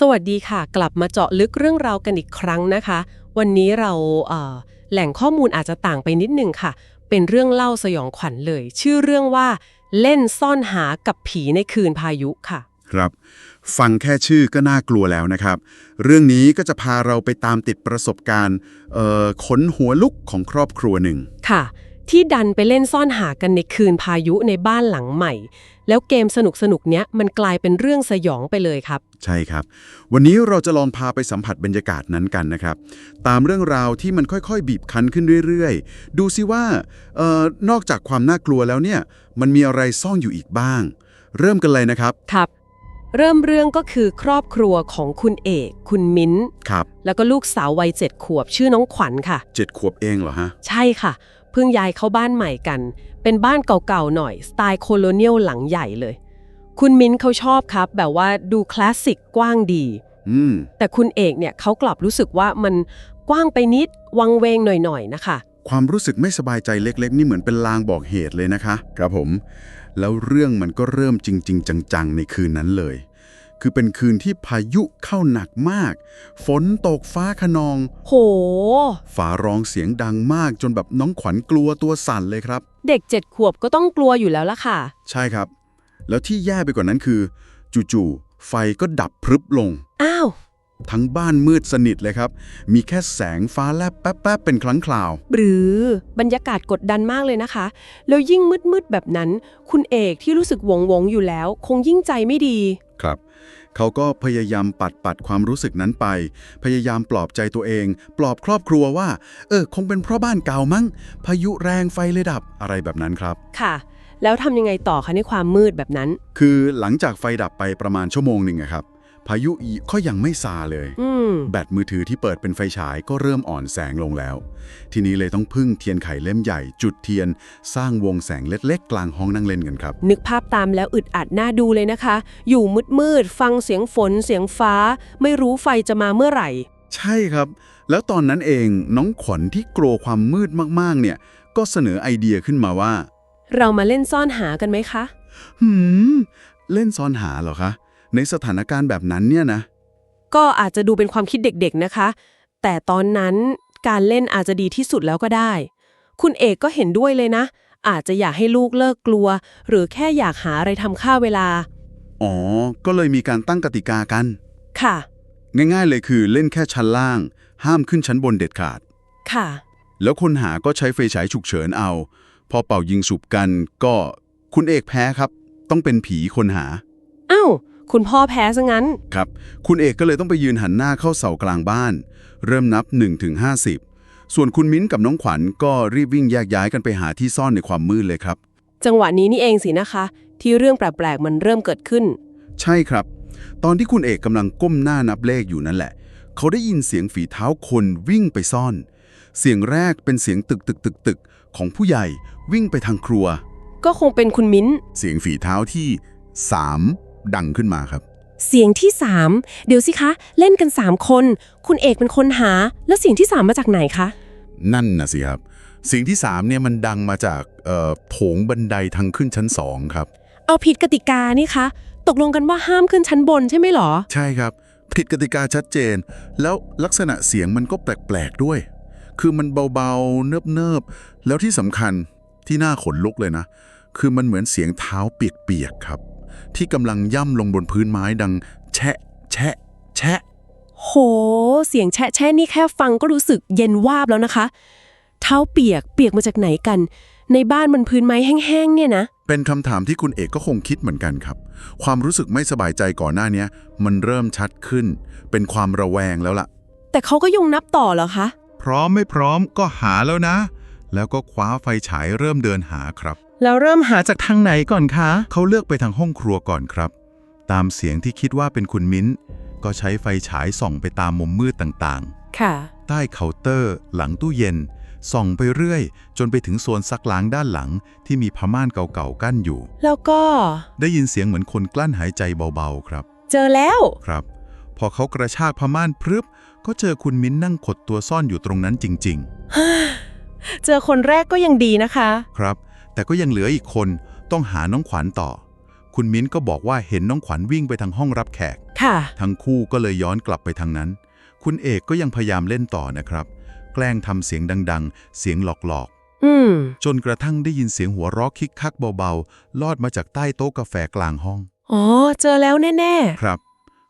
สวัสดีค่ะ กลับมาเจาะลึกเรื่องราวกันอีกครั้งนะคะ วันนี้เราเอ่อแหล่งข้อมูลอาจจะต่างไปนิดนึงค่ะ เป็นเรื่องเล่าสยองขวัญเลย ชื่อเรื่องว่า เล่นซ่อนหากับผีในคืนพายุค่ะ ครับ ฟังแค่ชื่อก็น่ากลัวแล้วนะครับ เรื่องนี้ก็จะพาเราไปตามติดประสบการณ์เอ่อขนหัวลุกของครอบครัวหนึ่งค่ะ ที่ดันไปเล่นซ่อนหากันในคืนพายุในบ้านหลังใหม่ แล้วเกมสนุกๆเนี้ยมันกลายเป็นเรื่องสยองไปเลยครับ ใช่ครับ วันนี้เราจะลองพาไปสัมผัสบรรยากาศนั้นกันนะครับ ตามเรื่องราวที่มันค่อยๆ บีบคั้นขึ้นเรื่อยๆ ดูซิว่าเอ่อนอกจากความน่ากลัวแล้วเนี่ย มันมีอะไรซ่อนอยู่อีกบ้าง เริ่มกันเลยนะครับครับ เริ่มเรื่องก็คือครอบครัวของคุณเอก คุณมิ้นท์ครับ แล้วก็ลูกสาววัยเจ็ดขวบชื่อน้องขวัญค่ะเจ็ดขวบเองเหรอฮะ ใช่ค่ะ เพิ่งย้ายเข้าบ้านใหม่กัน เป็นบ้านเก่าๆหน่อยสไตล์โคโลเนียลหลังใหญ่เลย คุณมิ้นท์เขาชอบครับ แบบว่าดูคลาสสิกกว้างดีอืมแต่คุณเอกเนี่ยเขากลับรู้สึกว่ามันกว้างไปนิดวังเวงหน่อยๆนะคะ ความรู้สึกไม่สบายใจเล็กๆ นี่เหมือนเป็นลางบอกเหตุเลยนะคะ ครับผม แล้วเรื่องมันก็เริ่มจริง ๆ จังๆ ในคืนนั้นเลย คือเป็นคืนที่พายุเข้าหนักมาก ฝนตกฟ้าขนอง โห ฝาร้องเสียงดังมากจนแบบน้องขวัญกลัวตัวสั่นเลยครับ เด็กเจ็ดขวบก็ต้องกลัวอยู่แล้วล่ะค่ะ ใช่ครับ แล้วที่แย่ไปกว่านั้นคือ จู่ๆไฟก็ดับพรึบลง อ้าว ทั้งบ้านมืดสนิทเลยครับ มีแค่แสงฟ้าแลบแป๊บๆเป็นครั้งคราว หรือบรรยากาศกดดันมากเลยนะคะ แล้วยิ่งมืดๆแบบนั้น คุณเอกที่รู้สึกหวงวงๆอยู่แล้ว คงยิ่งใจไม่ดี ครับ เขาก็พยายามปัดปัดความรู้สึกนั้นไป พยายามปลอบใจตัวเอง ปลอบครอบครัวว่า เออ คงเป็นเพราะบ้านเก่ามั้ง พายุแรงไฟเลยดับ อะไรแบบนั้นครับ ค่ะ แล้วทำยังไงต่อคะในความมืดแบบนั้น คือหลังจากไฟดับไปประมาณชั่วโมงหนึ่งอะครับ พายุอีก็ยังไม่ซาเลยอืมแบตมือถือที่เปิดเป็นไฟฉายก็เริ่มอ่อนแสงลงแล้ว ทีนี้เลยต้องพึ่งเทียนไขเล่มใหญ่ จุดเทียน สร้างวงแสงเล็กๆ กลางห้องนั่งเล่นกันครับ นึกภาพตามแล้วอึดอัดน่าดูเลยนะคะ อยู่มืดๆฟังเสียงฝน เสียงฟ้า ไม่รู้ไฟจะมาเมื่อไหร่ ใช่ครับ แล้วตอนนั้นเองน้องขวัญที่กลัวความมืดมากๆ เนี่ย ก็เสนอไอเดียขึ้นมาว่า เรามาเล่นซ่อนหากันไหมคะหืมเล่นซ่อนหาเหรอคะ ในสถานการณ์แบบนั้นเนี่ยนะ ก็อาจจะดูเป็นความคิดเด็กๆนะคะ แต่ตอนนั้นการเล่นอาจจะดีที่สุดแล้วก็ได้ คุณเอกก็เห็นด้วยเลยนะ อาจจะอยากให้ลูกเลิกกลัว หรือแค่อยากหาอะไรทำค่าเวลา อ๋อ ก็เลยมีการตั้งกติกากัน ค่ะ ง่ายๆเลยคือเล่นแค่ชั้นล่าง ห้ามขึ้นชั้นบนเด็ดขาด ค่ะ แล้วคนหาก็ใช้ไฟฉายฉุกเฉินเอา พอเป่ายิงสูบกันก็คุณเอกแพ้ครับ ต้องเป็นผีคนหา อ้าว คุณพ่อแพ้ซะงั้น ครับ คุณเอกก็เลยต้องไปยืนหันหน้าเข้าเสากลางบ้าน เริ่มนับ1ถึง50 ส่วนคุณมิ้นกับน้องขวัญก็รีบวิ่งแยกย้ายกันไปหาที่ซ่อนในความมืดเลยครับ จังหวะนี้นี่เองสินะคะ ที่เรื่องแปลกๆมันเริ่มเกิดขึ้น ใช่ครับ ตอนที่คุณเอกกำลังก้มหน้านับเลขอยู่นั่นแหละ เขาได้ยินเสียงฝีเท้าคนวิ่งไปซ่อน เสียงแรกเป็นเสียงตึกตึกตึกตึกของผู้ใหญ่วิ่งไปทางครัว ก็คงเป็นคุณมิ้น เสียงฝีเท้าที่3 ดังขึ้นมาครับ เสียงที่ 3 เดี๋ยวสิคะ เล่นกัน 3 คน คุณเอกเป็นคนหา แล้วเสียงที่ 3 มาจากไหนคะ นั่นนะสิครับ เสียงที่3เนี่ยมันดังมาจากเอ่อโถงบันไดทางขึ้นชั้น2ครับ เอาผิดกติกานี่คะ ตกลงกันว่าห้ามขึ้นชั้นบนใช่ไหมหรอ ใช่ครับ ผิดกติกาชัดเจน แล้วลักษณะเสียงมันก็แปลกๆด้วย คือมันเบาๆเนิบๆแล้วที่สำคัญที่น่าขนลุกเลยนะ คือมันเหมือนเสียงเท้าเปียกๆครับ ที่กำลังย่ำลงบนพื้นไม้ดัง แชะ แชะ แชะ โห เสียงแชะแช่นี่แค่ฟังก็รู้สึกเย็นวาบแล้วนะคะ เท้าเปียกเปียกมาจากไหนกัน ในบ้านบนพื้นไม้แห้งๆเนี่ยนะ เป็นคำถามที่คุณเอกก็คงคิดเหมือนกันครับ ความรู้สึกไม่สบายใจก่อนหน้าเนี้ย มันเริ่มชัดขึ้น เป็นความระแวงแล้วล่ะ แต่เขาก็ยังนับต่อเหรอคะ พร้อมไม่พร้อมก็หาแล้วนะ แล้วก็คว้าไฟฉายเริ่มเดินหาครับ แล้วเริ่มหาจากทางไหนก่อนคะ เขาเลือกไปทางห้องครัวก่อนครับ ตามเสียงที่คิดว่าเป็นคุณมิ้น ก็ใช้ไฟฉายส่องไปตามมุมมืดต่างค่ะ ๆ ใต้เคาน์เตอร์ หลังตู้เย็น ส่องไปเรื่อย จนไปถึงโซนซักล้างด้านหลัง ที่มีผ้าม่านเก่าๆกั้นอยู่ แล้วก็ได้ยินเสียงเหมือนคนกลั้นหายใจเบาๆครับ เจอแล้ว ครับ พอเขากระชากผ้าม่านพรึบ ก็เจอคุณมิ้นนั่งขดตัวซ่อนอยู่ตรงนั้นจริง เจอคนแรกก็ยังดีนะคะ ๆ ครับ แต่ก็ยังเหลืออีกคนต้องหาน้องขวัญต่อ คุณมิ้นก็บอกว่าเห็นน้องขวัญวิ่งไปทางห้องรับแขก ค่ะ ทั้งคู่ก็เลยย้อนกลับไปทางนั้น คุณเอกก็ยังพยายามเล่นต่อนะครับ แกล้งทำเสียงดัง ๆ เสียงหลอกอืม ๆ จนกระทั่งได้ยินเสียงหัวเราะคิกคักเบาๆ ลอดมาจากใต้โต๊ะกาแฟกลางห้อง อ๋อ เจอแล้วแน่ ครับ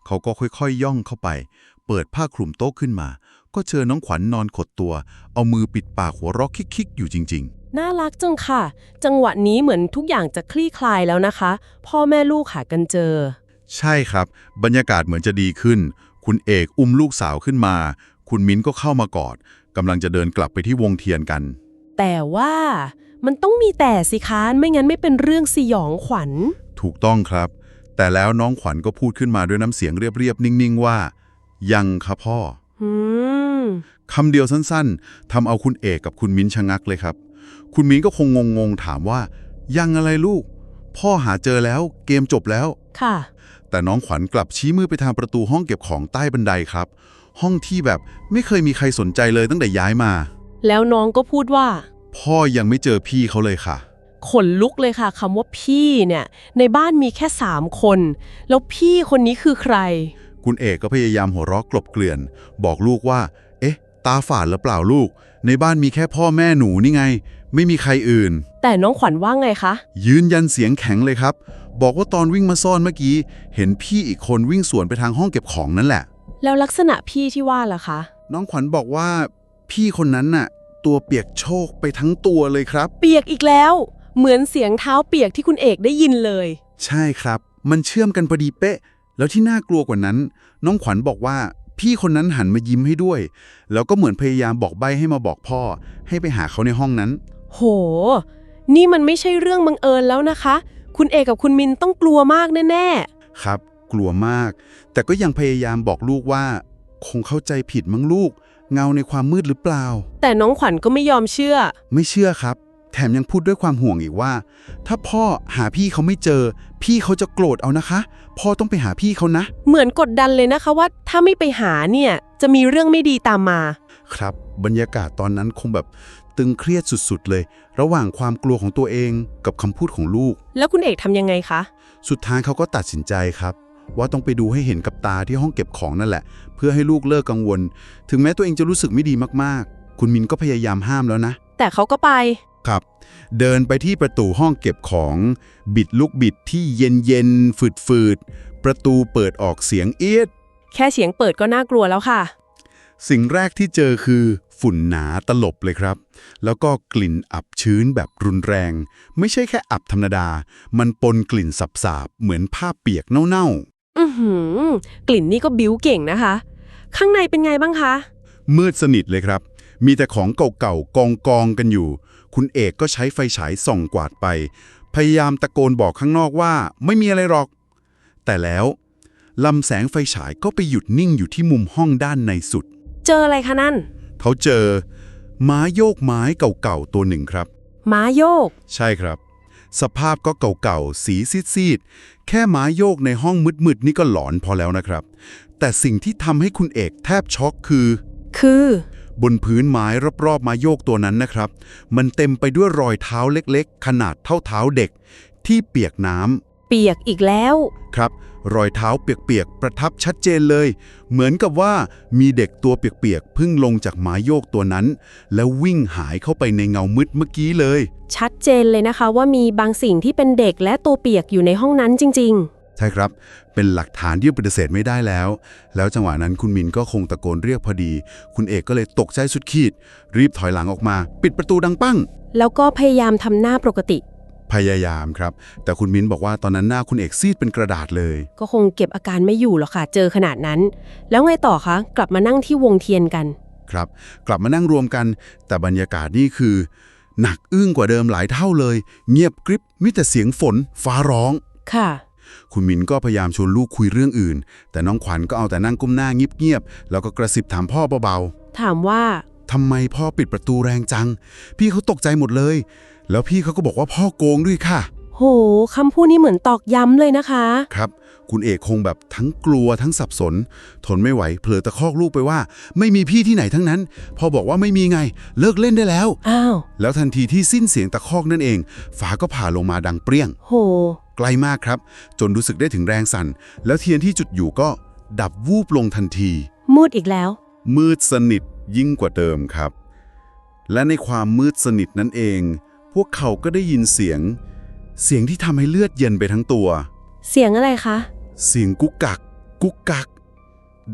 เขาก็ค่อยๆย่องเข้าไป เปิดผ้าคลุมโต๊ะขึ้นมา ก็เจอน้องขวัญนอนขดตัว เอามือปิดปากหัวเราะคิกๆ อยู่จริงๆ น่ารักจังค่ะ จังหวะนี้เหมือนทุกอย่างจะคลี่คลายแล้วนะคะ พ่อแม่ลูกหากันเจอๆใช่ครับ บรรยากาศเหมือนจะดีขึ้น คุณเอกอุ้มลูกสาวขึ้นมา คุณมิ้นก็เข้ามากอดกำลังจะเดินกลับไปที่วงเทียนกัน แต่ว่ามันต้องมีแต่สิคะไม่งั้นไม่เป็นเรื่องสยองขวัญ ถูกต้องครับ แต่แล้วน้องขวัญก็พูดขึ้นมาด้วยน้ำเสียงเรียบๆนิ่งๆว่า ยังครับพ่อ อืม คำเดียวสั้นๆทำเอาคุณเอกกับคุณมิ้นชะงักเลยครับ คุณมิ้นก็คงงงๆถามว่า ยังอะไรลูก พ่อหาเจอแล้ว เกมจบแล้ว ค่ะ แต่น้องขวัญกลับชี้มือไปทางประตูห้องเก็บของใต้บันไดครับ ห้องที่แบบไม่เคยมีใครสนใจเลยตั้งแต่ย้ายมา แล้วน้องก็พูดว่า พ่อยังไม่เจอพี่เขาเลยค่ะ ขนลุกเลยค่ะคำว่าพี่เนี่ย ในบ้านมีแค่สามคน แล้วพี่คนนี้คือใคร คุณเอกก็พยายามหัวเราะกลบเกลื่อน บอกลูกว่าเอ๊ะ ตาฝาดหรือเปล่าลูก ในบ้านมีแค่พ่อแม่หนูนี่ไง ไม่มีใครอื่น แต่น้องขวัญว่าไงคะ ยืนยันเสียงแข็งเลยครับ บอกว่าตอนวิ่งมาซ่อนเมื่อกี้ เห็นพี่อีกคนวิ่งสวนไปทางห้องเก็บของนั่นแหละ แล้วลักษณะพี่ที่ว่าล่ะคะ น้องขวัญบอกว่า พี่คนนั้นน่ะ ตัวเปียกโชกไปทั้งตัวเลยครับ เปียกอีกแล้ว เหมือนเสียงเท้าเปียกที่คุณเอกได้ยินเลย ใช่ครับ มันเชื่อมกันพอดีเป๊ะ แล้วที่น่ากลัวกว่านั้น น้องขวัญบอกว่า พี่คนนั้นหันมายิ้มให้ด้วย แล้วก็เหมือนพยายามบอกใบให้มาบอกพ่อ ให้ไปหาเขาในห้องนั้น โห นี่มันไม่ใช่เรื่องบังเอิญแล้วนะคะ คุณเอกกับคุณมินต้องกลัวมากแน่ครับ กลัวมาก แต่ก็ยังพยายามบอกลูกว่า คงเข้าใจผิดมั้งลูก เงาในความมืดหรือเปล่าๆแต่น้องขวัญก็ไม่ยอมเชื่อ ไม่เชื่อครับ แถมยังพูดด้วยความห่วงอีกว่า ถ้าพ่อหาพี่เขาไม่เจอ พี่เขาจะโกรธเอานะคะ พ่อต้องไปหาพี่เขานะ เหมือนกดดันเลยนะคะว่าถ้าไม่ไปหาเนี่ยจะมีเรื่องไม่ดีตามมา ครับ บรรยากาศตอนนั้นคงแบบตึงเครียดสุดๆเลย ระหว่างความกลัวของตัวเองกับคำพูดของลูก แล้วคุณเอกทำยังไงคะ สุดท้ายเขาก็ตัดสินใจครับ ว่าต้องไปดูให้เห็นกับตาที่ห้องเก็บของนั่นแหละ เพื่อให้ลูกเลิกกังวล ถึงแม้ตัวเองจะรู้สึกไม่ดีมากๆ คุณมินก็พยายามห้ามแล้วนะ แต่เขาก็ไป ครับ เดินไปที่ประตูห้องเก็บของบิดลูกบิดที่เย็นเย็นฝืดฝืดๆประตูเปิดออกเสียงเอียด แค่เสียงเปิดก็น่ากลัวแล้วค่ะ สิ่งแรกที่เจอคือฝุ่นหนาตลบเลยครับ แล้วก็กลิ่นอับชื้นแบบรุนแรง ไม่ใช่แค่อับธรรมดา มันปนกลิ่นสับๆเหมือนผ้าเปียกเน่าอือหือกลิ่นนี่ก็บิ้วเก่งนะคะ ข้างในเป็นไงบ้างคะๆมืดสนิทเลยครับ มีแต่ของเก่าๆกองๆกันอยู่ คุณเอกก็ใช้ไฟฉายส่องกวาดไป พยายามตะโกนบอกข้างนอกว่า ไม่มีอะไรหรอก แต่แล้วลำแสงไฟฉายก็ไปหยุดนิ่งอยู่ที่มุมห้องด้านในสุด เจออะไรคะนั่น เขาเจอไม้โยกไม้เก่าๆตัวหนึ่งครับ ม้าโยก ใช่ครับ สภาพก็เก่าๆ สีซีดๆ แค่ไม้โยกในห้องมืดๆ นี่ก็หลอนพอแล้วนะครับ แต่สิ่งที่ทำให้คุณเอกแทบช็อกคือ คือ บนพื้นไม้รอบๆไม้โยกตัวนั้นนะครับ มันเต็มไปด้วยรอยเท้าเล็กๆ ขนาดเท่าเท้าเด็ก ที่เปียกน้ำเปียกอีกแล้ว ครับ รอยเท้าเปียกๆ ประทับชัดเจนเลย เหมือนกับว่ามีเด็กตัวเปียกๆเพิ่งลงจากไม้โยกตัวนั้น แล้ววิ่งหายเข้าไปในเงามืดเมื่อกี้เลย ชัดเจนเลยนะคะว่ามีบางสิ่งที่เป็นเด็กและตัวเปียกอยู่ในห้องนั้นจริง ใช่ครับ เป็นหลักฐานที่ปฏิเสธไม่ได้แล้ว แล้วจังหวะนั้นคุณมินก็คงตะโกนเรียกพอดี คุณเอกก็เลยตกใจสุดขีด รีบถอยหลังออกมา ปิดประตูดังปั้งๆแล้วก็พยายามทำหน้าปกติ พยายามครับ แต่คุณมินบอกว่าตอนนั้นหน้าคุณเอกซีดเป็นกระดาษเลย ก็คงเก็บอาการไม่อยู่หรอกค่ะ เจอขนาดนั้น แล้วไงต่อคะ กลับมานั่งที่วงเทียนกัน ครับ กลับมานั่งรวมกัน แต่บรรยากาศนี่คือ หนักอึ้งกว่าเดิมหลายเท่าเลย เงียบกริบมิแต่เสียงฝน ฟ้าร้อง ค่ะ คุณมินก็พยายามชวนลูกคุยเรื่องอื่น แต่น้องขวัญก็เอาแต่นั่งก้มหน้าเงียบๆแล้วก็กระซิบถามพ่อเบาๆถามว่าทำไมพ่อปิดประตูแรงจัง พี่เขาตกใจหมดเลย แล้วพี่เขาก็บอกว่าพ่อโกงด้วยค่ะ โหคำพูดนี้เหมือนตอกย้ำเลยนะคะ ครับ คุณเอกคงแบบทั้งกลัวทั้งสับสน ทนไม่ไหวเผลอตะคอกลูกไปว่า ไม่มีพี่ที่ไหนทั้งนั้น พอบอกว่าไม่มีไง เลิกเล่นได้แล้ว อ้าว แล้วทันทีที่สิ้นเสียงตะคอกนั่นเอง ฝาก็ผ่าลงมาดังเปรี้ยง โห ไกลมากครับ จนรู้สึกได้ถึงแรงสั่น แล้วเทียนที่จุดอยู่ก็ดับวูบลงทันที มืดอีกแล้ว มืดสนิทยิ่งกว่าเดิมครับ และในความมืดสนิทนั่นเอง พวกเขาก็ได้ยินเสียง เสียงที่ทำให้เลือดเย็นไปทั้งตัว เสียงอะไรคะ เสียงกุกกัก กุกกัก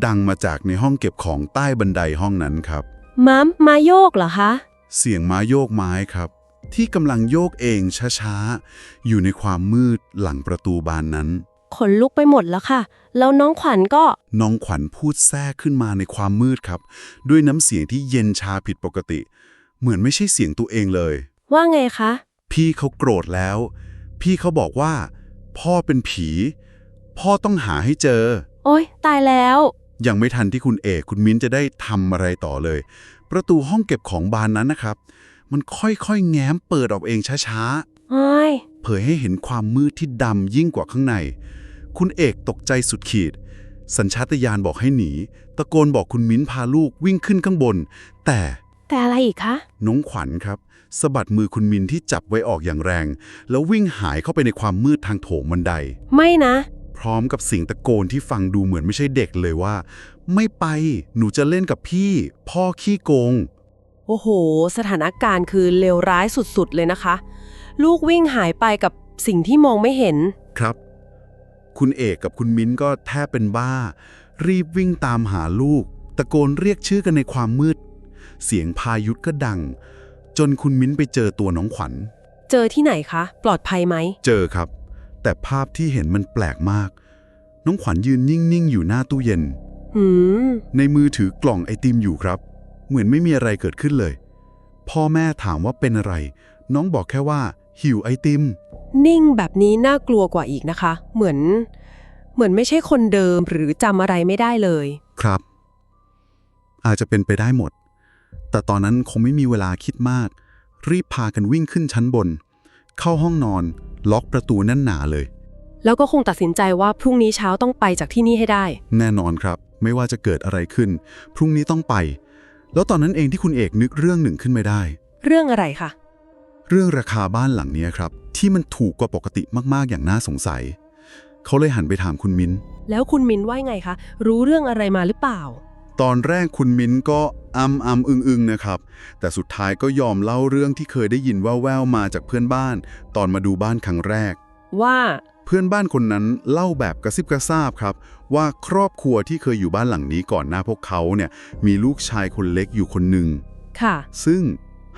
ดังมาจากในห้องเก็บของใต้บันไดห้องนั้นครับ มัมมาโยกเหรอคะ เสียงม้าโยกไม้ครับ ที่กำลังโยกเองช้าๆ อยู่ในความมืดหลังประตูบานนั้น ขนลุกไปหมดแล้วค่ะ แล้วน้องขวัญก็ น้องขวัญพูดแทรกขึ้นมาในความมืดครับ ด้วยน้ำเสียงที่เย็นชาผิดปกติ เหมือนไม่ใช่เสียงตัวเองเลย ว่าไงคะ พี่เขาโกรธแล้ว พี่เขาบอกว่า พ่อเป็นผี พ่อต้องหาให้เจอ โอ๊ย ตายแล้ว ยังไม่ทันที่คุณเอกคุณมิ้นจะได้ทำอะไรต่อเลย ประตูห้องเก็บของบานนั้นนะครับ มันค่อยๆ แง้มเปิดออกเองช้าโอ้ยๆ เผยให้เห็นความมืดที่ดำยิ่งกว่าข้างใน คุณเอกตกใจสุดขีด สัญชาตญาณบอกให้หนี ตะโกนบอกคุณมิ้นพาลูกวิ่งขึ้นข้างบน แต่ แต่อะไรอีกคะ น้องขวัญครับสะบัดมือคุณมินที่จับไว้ออกอย่างแรง แล้ววิ่งหายเข้าไปในความมืดทางโถงบันได ไม่นะ พร้อมกับเสิ่งตะโกนที่ฟังดูเหมือนไม่ใช่เด็กเลยว่า ไม่ไปหนูจะเล่นกับพี่ พ่อขี้โกง โอ้โห สถานการณ์คือเลวร้ายสุดๆเลยนะคะ ลูกวิ่งหายไปกับสิ่งที่มองไม่เห็น ครับ คุณเอกกับคุณมิ้นก็แทบเป็นบ้า รีบวิ่งตามหาลูก ตะโกนเรียกชื่อกันในความมืด เสียงพายุทธก็ดัง จนคุณมิ้นไปเจอตัวน้องขวัญ เจอที่ไหนคะ ปลอดภัยไหม เจอครับ แต่ภาพที่เห็นมันแปลกมาก น้องขวัญยืนนิ่งๆ อยู่หน้าตู้เย็น หืม ในมือถือกล่องไอติมอยู่ครับ เหมือนไม่มีอะไรเกิดขึ้นเลย พ่อแม่ถามว่าเป็นอะไร น้องบอกแค่ว่า หิวไอติม นิ่งแบบนี้น่ากลัวกว่าอีกนะคะ เหมือน เหมือนไม่ใช่คนเดิมหรือจำอะไรไม่ได้เลย ครับ อาจจะเป็นไปได้หมด แต่ตอนนั้นคงไม่มีเวลาคิดมาก รีบพากันวิ่งขึ้นชั้นบน เข้าห้องนอน ล็อกประตูแน่นหนาเลย แล้วก็คงตัดสินใจว่าพรุ่งนี้เช้าต้องไปจากที่นี่ให้ได้ แน่นอนครับ ไม่ว่าจะเกิดอะไรขึ้น พรุ่งนี้ต้องไป แล้วตอนนั้นเองที่คุณเอกนึกเรื่องหนึ่งขึ้นไม่ได้ เรื่องอะไรคะ เรื่องราคาบ้านหลังเนี้ยครับ ที่มันถูกกว่าปกติมากๆอย่างน่าสงสัย เขาเลยหันไปถามคุณมิ้น แล้วคุณมินว่าไงคะ รู้เรื่องอะไรมาหรือเปล่า ตอนแรกคุณมิ้นก็อำอำอึงอึงๆนะครับ แต่สุดท้ายก็ยอมเล่าเรื่องที่เคยได้ยินแว่วๆมาจากเพื่อนบ้าน ตอนมาดูบ้านครั้งแรก ว่าเพื่อนบ้านคนนั้นเล่าแบบกระซิบกระซาบครับ ว่าครอบครัวที่เคยอยู่บ้านหลังนี้ก่อนหน้าพวกเขาเนี่ยมีลูกชายคนเล็กอยู่คนหนึ่งค่ะ ซึ่ง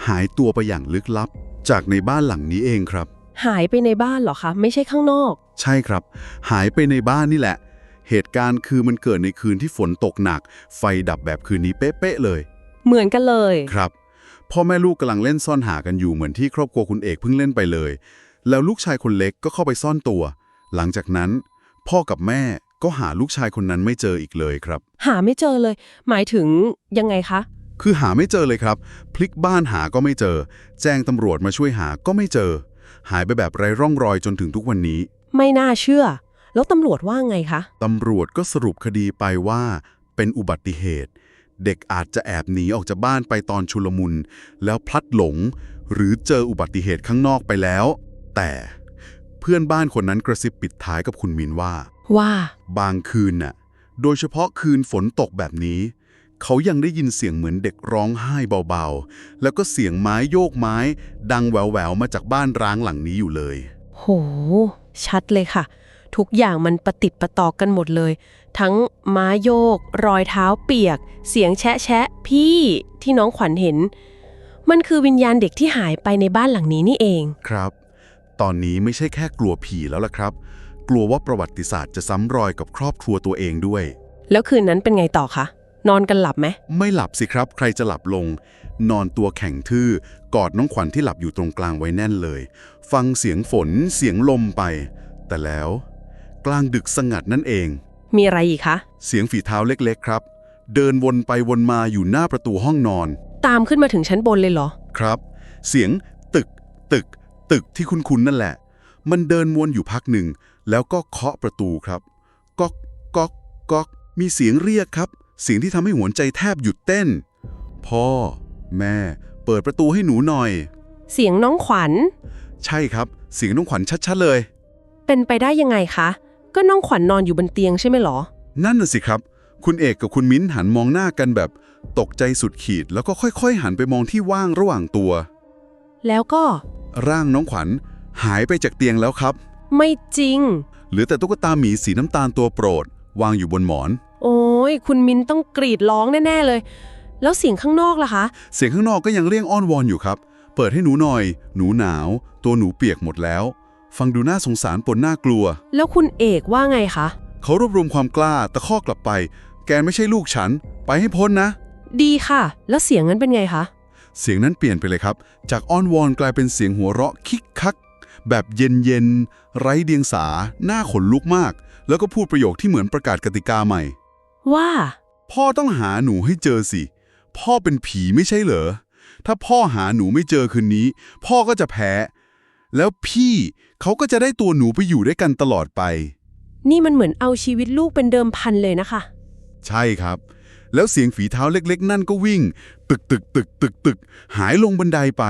หายตัวไปอย่างลึกลับ จากในบ้านหลังนี้เองครับ หายไปในบ้านเหรอคะ ไม่ใช่ข้างนอก ใช่ครับ หายไปในบ้านนี่แหละ เหตุการณ์คือมันเกิดในคืนที่ฝนตกหนัก ไฟดับแบบคืนนี้เป๊ะๆเลย เหมือนกันเลยครับพ่อแม่ลูกกำลังเล่นซ่อนหากันอยู่เหมือนที่ครอบครัวคุณเอกเพิ่งเล่นไปเลย แล้วลูกชายคนเล็กก็เข้าไปซ่อนตัว หลังจากนั้น พ่อกับแม่ก็หาลูกชายคนนั้นไม่เจออีกเลยครับ หาไม่เจอเลย หมายถึงยังไงคะ คือหาไม่เจอเลยครับ พลิกบ้านหาก็ไม่เจอ แจ้งตำรวจมาช่วยหาก็ไม่เจอ หายไปแบบไร้ร่องรอยจนถึงทุกวันนี้ ไม่น่าเชื่อ แล้วตำรวจว่าไงคะ ตำรวจก็สรุปคดีไปว่าเป็นอุบัติเหตุ เด็กอาจจะแอบหนีออกจากบ้านไปตอนชุลมุน แล้วพลัดหลง หรือเจออุบัติเหตุข้างนอกไปแล้ว แต่ เพื่อนบ้านคนนั้นกระซิบปิดท้ายกับคุณมินว่า ว่า บางคืนน่ะ โดยเฉพาะคืนฝนตกแบบนี้ เขายังได้ยินเสียงเหมือนเด็กร้องไห้เบาๆ แล้วก็เสียงไม้โยกไม้ ดังแหววๆมาจากบ้านร้างหลังนี้อยู่เลย โห ชัดเลยค่ะ ทุกอย่างมันประติดประต่อกันหมดเลย ทั้งม้าโยก รอยเท้าเปียก เสียงแชะแชะพี่ที่น้องขวัญเห็น มันคือวิญญาณเด็กที่หายไปในบ้านหลังนี้นี่เอง ครับ ตอนนี้ไม่ใช่แค่กลัวผีแล้วล่ะครับ กลัวว่าประวัติศาสตร์จะซ้ำรอยกับครอบครัวตัวเองด้วย แล้วคืนนั้นเป็นไงต่อคะ นอนกันหลับไหม ไม่หลับสิครับ ใครจะหลับลง นอนตัวแข็งทื่อ กอดน้องขวัญที่หลับอยู่ตรงกลางไว้แน่นเลย ฟังเสียงฝน เสียงลมไป แต่แล้ว กลางดึกสงัดนั่นเอง มีอะไรอีกคะ เสียงฝีเท้าเล็กๆ ครับ เดินวนไปวนมาอยู่หน้าประตูห้องนอน ตามขึ้นมาถึงชั้นบนเลยเหรอ ครับ เสียงตึกตึก ตึกที่คุ้นๆนั่นแหละ มันเดินวนอยู่พักหนึ่ง แล้วก็เคาะประตูครับก๊อกก๊อกก๊อกมีเสียงเรียกครับ เสียงที่ทำให้หัวใจแทบหยุดเต้น พ่อ แม่ เปิดประตูให้หนูหน่อย เสียงน้องขวัญ ใช่ครับ เสียงน้องขวัญชัดๆเลย เป็นไปได้ยังไงคะ ก็น้องขวัญนอนอยู่บนเตียงใช่ไหมหรอ นั่นน่ะสิครับ คุณเอกกับคุณมิ้นหันมองหน้ากันแบบ ตกใจสุดขีด แล้วก็ค่อยๆ หันไปมองที่ว่างระหว่างตัว แล้วก็ ร่างน้องขวัญหายไปจากเตียงแล้วครับ ไม่จริง เหลือแต่ตุ๊กตาหมีสีน้ำตาลตัวโปรด วางอยู่บนหมอน โอ้ยคุณมินต้องกรีดร้องแน่ ๆ เลย แล้วเสียงข้างนอกล่ะคะ เสียงข้างนอกก็ยังเรียกอ้อนวอนอยู่ครับ เปิดให้หนูหน่อย หนูหนาว ตัวหนูเปียกหมดแล้ว ฟังดูน่าสงสารปนน่ากลัว แล้วคุณเอกว่าไงคะ เขารวบรวมความกล้าตะคอกกลับไป แกไม่ใช่ลูกฉัน ไปให้พ้นนะ ดีค่ะ แล้วเสียงนั้นเป็นไงคะ เสียงนั้นเปลี่ยนไปเลยครับ จากอ้อนวอนกลายเป็นเสียงหัวเราะคิกคัก แบบเย็นเย็นๆไร้เดียงสา หน้าขนลุกมาก แล้วก็พูดประโยคที่เหมือนประกาศกติกาใหม่ ว่า พ่อต้องหาหนูให้เจอสิ พ่อเป็นผีไม่ใช่เหรอ ถ้าพ่อหาหนูไม่เจอคืนนี้ พ่อก็จะแพ้ แล้วพี่เขาก็จะได้ตัวหนูไปอยู่ด้วยกันตลอดไป นี่มันเหมือนเอาชีวิตลูกเป็นเดิมพันเลยนะคะ ใช่ครับแล้วเสียงฝีเท้าเล็ก ๆ นั่นก็วิ่ง ตึกตึกตึกตึกตึกหายลงบันไดไป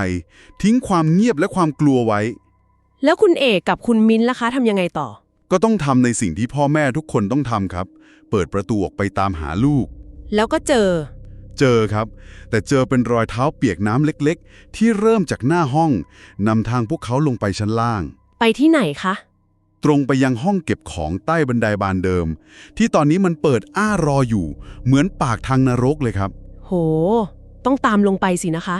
ทิ้งความเงียบและความกลัวไว้ แล้วคุณเอกกับคุณมินล่ะคะทำยังไงต่อ ก็ต้องทำในสิ่งที่พ่อแม่ทุกคนต้องทำครับ เปิดประตูออกไปตามหาลูก แล้วก็เจอ เจอครับ แต่เจอเป็นรอยเท้าเปียกน้ำเล็กๆ ที่เริ่มจากหน้าห้องนำทางพวกเขาลงไปชั้นล่าง ไปที่ไหนคะ ตรงไปยังห้องเก็บของใต้บันไดบานเดิม ที่ตอนนี้มันเปิดอ้ารออยู่ เหมือนปากทางนรกเลยครับ โห ต้องตามลงไปสินะคะ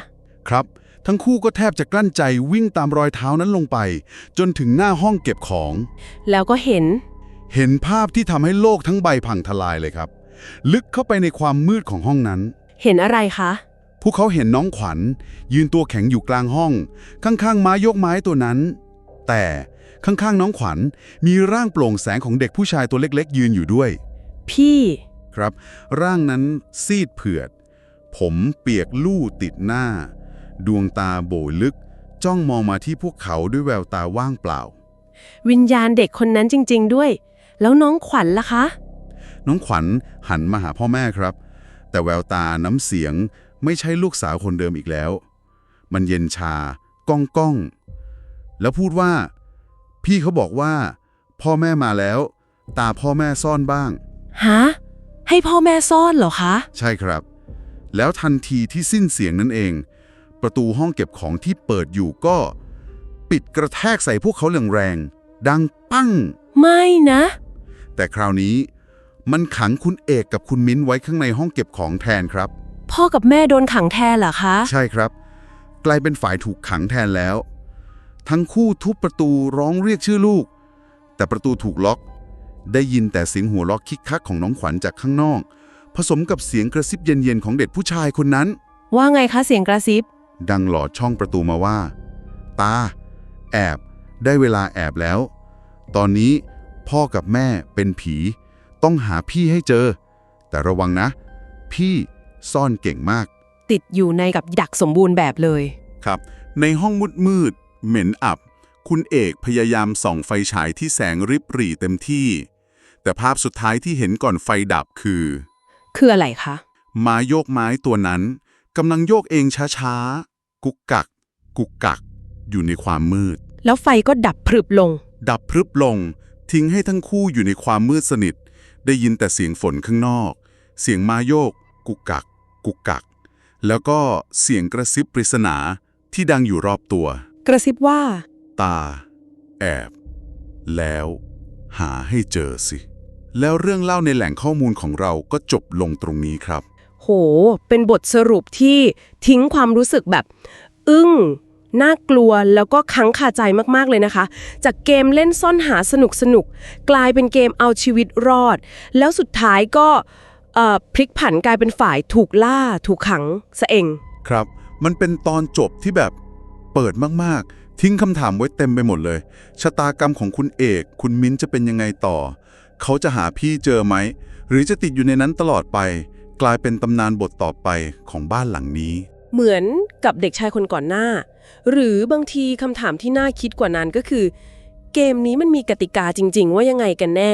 ครับ ทั้งคู่ก็แทบจะกลั้นใจวิ่งตามรอยเท้านั้นลงไป จนถึงหน้าห้องเก็บของ แล้วก็เห็น เห็นภาพที่ทำให้โลกทั้งใบพังทลายเลยครับ ลึกเข้าไปในความมืดของห้องนั้น เห็นอะไรคะ พวกเขาเห็นน้องขวัญ ยืนตัวแข็งอยู่กลางห้อง ข้างๆไม้ยกไม้ตัวนั้น แต่ข้างๆ น้องขวัญมีร่างโปร่งแสงของเด็กผู้ชายตัวเล็ก ๆ ยืนอยู่ด้วย พี่ ครับ ร่างนั้นซีดเผือด ผมเปียกลู่ติดหน้า ดวงตาโบลึก จ้องมองมาที่พวกเขาด้วยแววตาว่างเปล่า วิญญาณเด็กคนนั้นจริง ๆ ด้วย แล้วน้องขวัญล่ะคะ น้องขวัญหันมาหาพ่อแม่ครับ แต่แววตาน้ำเสียงไม่ใช่ลูกสาวคนเดิมอีกแล้ว มันเย็นชา ก้องก้องๆแล้วพูดว่า พี่เขาบอกว่า พ่อแม่มาแล้ว ตาพ่อแม่ซ่อนบ้าง ฮะ ให้พ่อแม่ซ่อนเหรอคะ ใช่ครับ แล้วทันทีที่สิ้นเสียงนั่นเอง ประตูห้องเก็บของที่เปิดอยู่ก็ ปิดกระแทกใส่พวกเขาแรงๆดังปั้ง ไม่นะ แต่คราวนี้มันขังคุณเอกกับคุณมิ้นไว้ข้างในห้องเก็บของแทนครับ พ่อกับแม่โดนขังแทนเหรอคะ ใช่ครับ กลายเป็นฝ่ายถูกขังแทนแล้ว ทั้งคู่ทุบประตูร้องเรียกชื่อลูก แต่ประตูถูกล็อก ได้ยินแต่เสียงหัวเราะคิกคักของน้องขวัญจากข้างนอก ผสมกับเสียงกระซิบเย็นๆของเด็กผู้ชายคนนั้น ว่าไงคะเสียงกระซิบ ดังหลอดช่องประตูมาว่า ตา แอบ ได้เวลาแอบแล้ว ตอนนี้พ่อกับแม่เป็นผี ต้องหาพี่ให้เจอ แต่ระวังนะ พี่ซ่อนเก่งมาก ติดอยู่ในกับดักสมบูรณ์แบบเลย ครับ ในห้องมืดมืดๆเหม็นอับ คุณเอกพยายามส่องไฟฉายที่แสงริบหรี่เต็มที่ แต่ภาพสุดท้ายที่เห็นก่อนไฟดับคือ คืออะไรคะไม้โยกไม้ตัวนั้นกำลังโยกเองช้าๆ กุกกัก กุกกัก อยู่ในความมืด แล้วไฟก็ดับพรึบลง ดับพรึบลง ทิ้งให้ทั้งคู่อยู่ในความมืดสนิท ได้ยินแต่เสียงฝนข้างนอก เสียงมาโยก กุกกัก กุกกัก แล้วก็เสียงกระซิบปริศนาที่ดังอยู่รอบตัว กระซิบว่า ตา แอบ แล้ว หาให้เจอสิ แล้วเรื่องเล่าในแหล่งข้อมูลของเราก็จบลงตรงนี้ครับ โห เป็นบทสรุปที่ทิ้งความรู้สึกแบบ อึ้งน่ากลัวแล้วก็ค้างคาใจมาก ๆ เลยนะคะ จากเกมเล่นซ่อนหาสนุกสนุกๆกลายเป็นเกมเอาชีวิตรอด แล้วสุดท้ายก็เอ่อพลิกผันกลายเป็นฝ่ายถูกล่าถูกขังซะเองครับ มันเป็นตอนจบที่แบบเปิดมาก ๆ ทิ้งคำถามไว้เต็มไปหมดเลย ชะตากรรมของคุณเอก คุณมิ้นจะเป็นยังไงต่อ เขาจะหาพี่เจอไหม หรือจะติดอยู่ในนั้นตลอดไป กลายเป็นตำนานบทต่อไปของบ้านหลังนี้ เหมือนกับเด็กชายคนก่อนหน้า หรือบางทีคำถามที่น่าคิดกว่านั้นก็คือ เกมนี้มันมีกติกาจริง ๆ ว่ายังไงกันแน่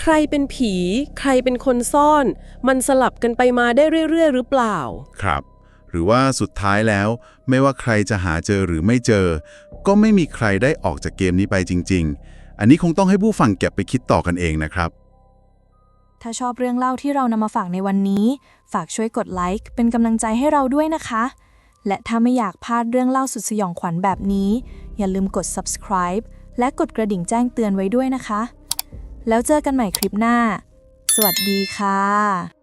ใครเป็นผี ใครเป็นคนซ่อน มันสลับกันไปมาได้เรื่อยๆ หรือเปล่า ครับ หรือว่าสุดท้ายแล้ว ไม่ว่าใครจะหาเจอหรือไม่เจอ ก็ไม่มีใครได้ออกจากเกมนี้ไปจริง ๆ อันนี้คงต้องให้ผู้ฟังเก็บไปคิดต่อกันเองนะครับ ถ้าชอบเรื่องเล่าที่เรานำมาฝากในวันนี้ ฝากช่วยกดไลค์เป็นกำลังใจให้เราด้วยนะคะ และถ้าไม่อยากพลาดเรื่องเล่าสุดสยองขวัญแบบนี้ อย่าลืมกด subscribe และกดกระดิ่งแจ้งเตือนไว้ด้วยนะคะ แล้วเจอกันใหม่คลิปหน้า สวัสดีค่ะ